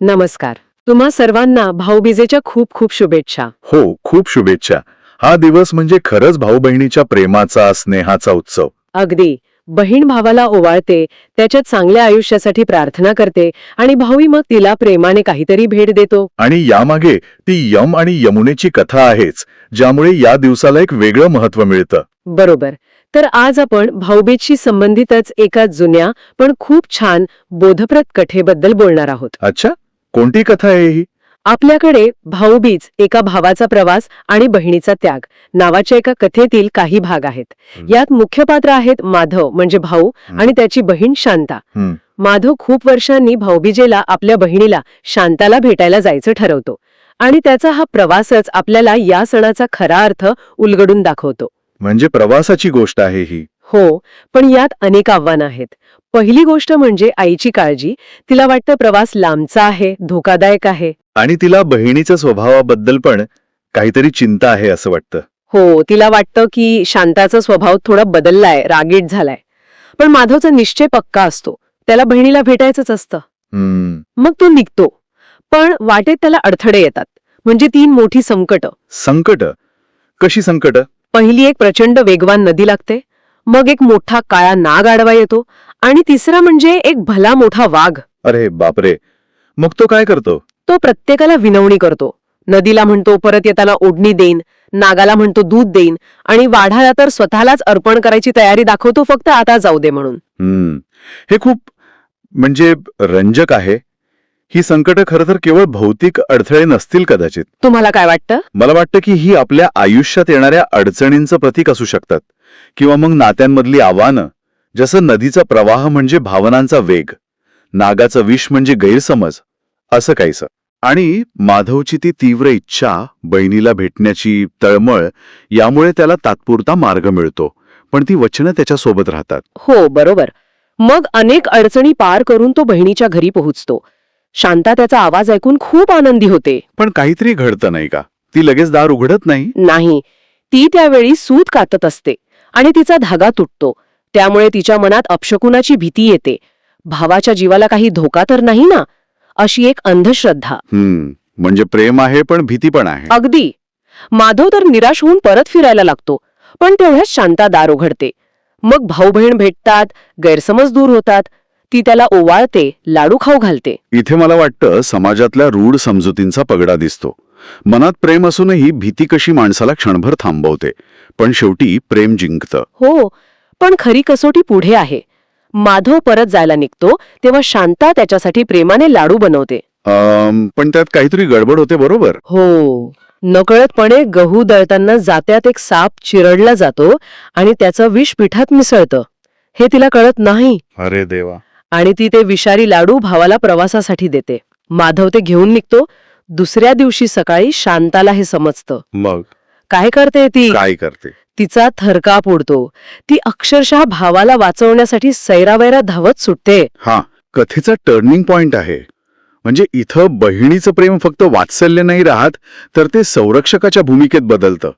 नमस्कार. तुम्हा सर्वांना भाऊबीजेच्या खूप खूप शुभेच्छा. हो खूप शुभेच्छा. हा दिवस म्हणजे खरंच भाऊ बहिणीच्या प्रेमाचा स्नेहाचा उत्सव. अगदी. बहीण भावाला ओवाळते त्याच्या चांगल्या आयुष्यासाठी प्रार्थना करते आणि भाऊही मग तिला प्रेमाने काहीतरी भेट देतो. आणि यामागे ती यम आणि यमुनेची कथा आहेच ज्यामुळे या दिवसाला एक वेगळं महत्त्व मिळतं. बरोबर. तर आज आपण भाऊबीजशी संबंधितच एका जुन्या पण खूप छान बोधप्रद कथेबद्दल बोलणार आहोत. अच्छा. कोणती कथा आहे ही? आपल्याकडे भाऊबीज एका भावाचा प्रवास आणि बहिणीचा त्याग नावाच्या एका कथेतील काही भाग आहेत. यात मुख्य पात्र आहेत माधव म्हणजे भाऊ. आणि त्याची बहीण शांता. माधव खूप वर्षांनी भाऊबीजेला आपल्या बहिणीला शांताला भेटायला जायचं ठरवतो. आणि त्याचा हा प्रवासच आपल्याला या सणाचा खरा अर्थ उलगडून दाखवतो. म्हणजे प्रवासाची गोष्ट आहे ही. हो पण यात अनेक आव्हानं आहेत. पहिली गोष्ट म्हणजे आईची काळजी. तिला वाटतं प्रवास लांबचा आहे धोकादायक आहे. आणि तिला बहिणीच्या स्वभावाबद्दल पण काहीतरी चिंता आहे असं वाटतं. हो तिला वाटतं की शांताचा स्वभाव थोडा बदललाय रागीट झालाय. पण माधवचा निश्चय पक्का असतो. त्याला बहिणीला भेटायचंच असतं. हम्म. मग तो निघतो. पण वाटेत त्याला अडथळे येतात. म्हणजे तीन मोठी संकट. संकट? कशी संकट? पहिली एक प्रचंड वेगवान नदी लागते. मग एक मोठा काळा नाग आडवा येतो. आणि तिसरा म्हणजे एक भला मोठा वाघ. अरे बापरे. मग तो काय करतो? तो प्रत्येकाला विनवणी करतो. नदीला म्हणतो परत येताना ओढणी देईन. नागाला म्हणतो दूध देईन. आणि वाढाला तर स्वतःलाच अर्पण करायची तयारी दाखवतो फक्त आता जाऊ दे म्हणून. हम्म. हे खूप म्हणजे रंजक आहे. ही संकट खरं तर केवळ भौतिक अडथळे नसतील कदाचित. तुम्हाला काय वाटतं? मला वाटतं की ही आपल्या आयुष्यात येणाऱ्या अडचणींचं प्रतीक असू शकतात. किंवा मग नात्यांमधली आव्हानं. जसं नदीचा प्रवाह म्हणजे भावनांचा वेग नागाचं विष म्हणजे गैरसमज असं काहीसं. आणि माधवची ती तीव्र इच्छा बहिणीला भेटण्याची तळमळ यामुळे त्याला तात्पुरता मार्ग मिळतो पण ती वचनं त्याच्यासोबत राहतात. हो बरोबर. मग अनेक अडचणी पार करून तो बहिणीच्या घरी पोहोचतो. शांता त्याचा आवाज ऐकून खूप आनंदी होते. पण काहीतरी घडतं नाही का? ती लगेच दार उघडत नाही? नाही. ती त्यावेळी सूत कातत असते आणि तिचा धागा तुटतो. त्यामुळे तिच्या मनात अपशकुनाची भीती येते. भावाच्या जीवाला काही धोका तर नाही ना? अशी एक अंधश्रद्धा. म्हणजे प्रेम आहे पण भीती पण आहे. अगदी. माधव तर निराश होऊन परत फिरायला लागतो पण तेवढ्याच शांता दार उघडते. मग भाऊ बहीण भेटतात गैरसमज दूर होतात. ती त्याला ओवाळते लाडू खाऊ घालते. इथे मला वाटतं समाजातल्या रूढ समजुतींचा पगडा दिसतो. मनात प्रेम असूनही भीती कशी माणसाला क्षणभर थांबवते पण शेवटी प्रेम जिंकतं. हो पण खरी कसोटी पुढे आहे. माधव परत जायला निघतो तेव्हा शांता त्याच्यासाठी प्रेमाने लाडू बनवते. अम, पण त्यात काहीतरी गडबड होते बरोबर? हो. नकळतपणे गहू दळताना जात्यात एक साप चिरडला जातो आणि त्याचं विष पिठात मिसळतं. हे तिला कळत नाही. अरे देवा. आणि ती ते विषारी लाडू भावाला प्रवासासाठी देते. माधव ते घेऊन निघतो. दुसऱ्या दिवशी सकाळी शांताला हे समजतं. मग? काय करते ती? काय करते? तिचा थरकाप उडतो ती अक्षरशः भावाला वाचवण्यासाठी सैरावैरा धावत सुटते. हा कथेचा टर्निंग पॉइंट आहे. म्हणजे इथं बहिणीचं प्रेम फक्त वात्सल्य नाही राहत तर ते संरक्षकाच्या भूमिकेत बदलतं.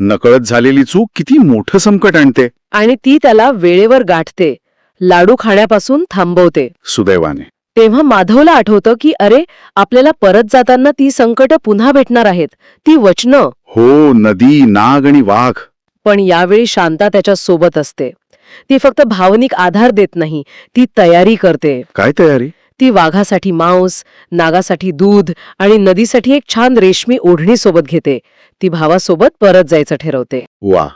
नकळत झालेली चूक किती मोठं संकट आणते. आणि ती त्याला वेळेवर गाठते. लाडू खाण्यापासून थांबवते. सुदैवाने. तेव्हा माधवला आठवतं की अरे आपल्याला परत जाताना ती संकट पुन्हा भेटणार आहेत. ती वचनं. हो नदी नाग आणि वाघ. पण यावेळी शांता त्याच्या सोबत असते. ती फक्त भावनिक आधार देत नाही ती तयारी करते. काय तयारी? ती वाघासाठी मांस नागासाठी दूध आणि नदीसाठी एक छान रेशमी ओढणी सोबत घेते. ती भावासोबत परत जायचं ठरवते. वा.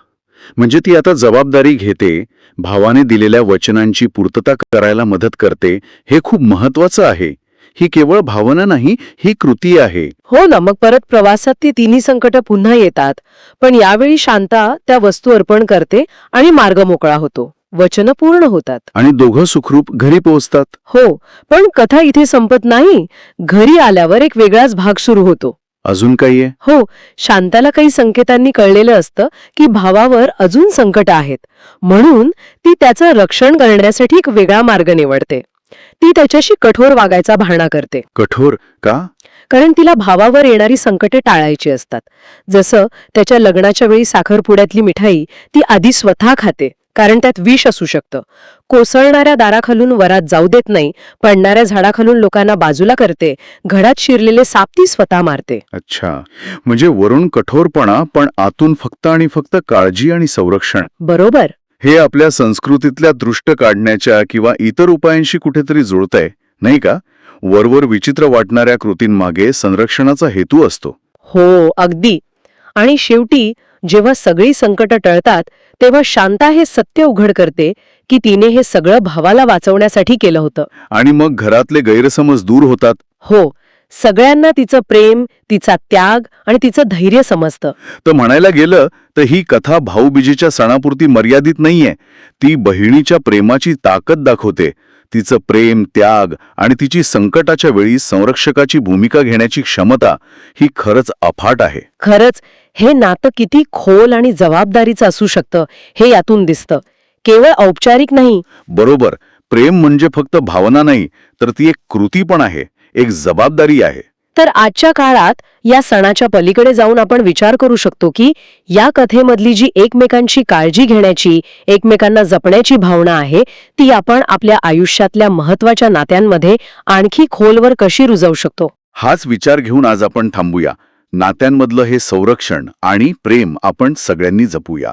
म्हणजे ती आता जबाबदारी घेते भावाने दिलेल्या वचनांची पूर्तता करायला मदत करते हे खूप महत्वाचं आहे. ही केवळ भावना नाही ही कृती आहे. हो ना मग परत प्रवासात ती तिन्ही संकट पुन्हा येतात. पण यावेळी शांता त्या वस्तू अर्पण करते आणि मार्ग मोकळा होतो. वचनं पूर्ण होतात. आणि दोघं सुखरूप घरी पोहोचतात. हो पण कथा इथे संपत नाही. घरी आल्यावर एक वेगळाच भाग सुरू होतो. अजून काही आहे? हो शांताला काही संकेतांनी कळलेलं असतं की भावावर अजून संकट आहेत. म्हणून ती त्याचं रक्षण करण्यासाठी एक वेगळा मार्ग निवडते. ती त्याच्याशी कठोर वागायचा भाणा करते. कठोर का? कारण तिला भावावर येणारी संकटे टाळायची असतात. जसं त्याच्या लग्नाच्या वेळी साखरपुड्यातली मिठाई ती आधी स्वतः खाते कारण त्यात विष असू शकतं. कोसळणाऱ्या दाराखालून वरात जाऊ देत नाही पडणाऱ्या झाडाखालून लोकांना बाजूला करते घडात शिरलेले साप ती स्वतः मारते. अच्छा. म्हणजे वरून कठोरपणा पण आतून फक्त आणि फक्त काळजी आणि संरक्षण. बरोबर. हे आपल्या संस्कृतीतल्या दृष्ट काढण्याच्या किंवा इतर उपायांशी कुठेतरी जुळतंय नाही का? वरवर विचित्र वाटणाऱ्या कृतींमागे संरक्षणाचा हेतू असतो. हो अगदी. आणि शेवटी जेव्हा सगळी संकट टळतात तेव्हा शांता हे सत्य उघड करते की तिने हे सगळं भावाला वाचवण्यासाठी केलं होतं. आणि मग घरातले गैरसमज दूर होतात? हो सगळ्यांना तिचं प्रेम तिचा त्याग आणि तिचं धैर्य समजतं. तर म्हणायला गेलं तर ही कथा भाऊबीजेच्या सणापुरती मर्यादित नाहीये. ती बहिणीच्या प्रेमाची ताकद दाखवते. तिचं प्रेम त्याग आणि तिची संकटाच्या वेळी संरक्षकाची भूमिका घेण्याची क्षमता ही खरंच अफाट आहे. खरंच हे नातं किती खोल आणि जबाबदारीचं असू शकतं हे यातून दिसतं. केवळ औपचारिक नाही. बरोबर. प्रेम म्हणजे फक्त भावना नाही तर ती एक कृती पण आहे एक जबाबदारी आहे. तर आजच्या काळात या सणाच्या पलीकडे जाऊन आपण विचार करू शकतो की या कथेमधली जी एकमेकांची काळजी घेण्याची एकमेकांना जपण्याची भावना आहे ती आपण आपल्या आयुष्यातल्या महत्त्वाच्या नात्यांमध्ये आणखी खोलवर कशी रुजवू शकतो? हाच विचार घेऊन आज आपण थांबूया. नात्यांमधलं हे संरक्षण आणि प्रेम आपण सगळ्यांनी जपूया.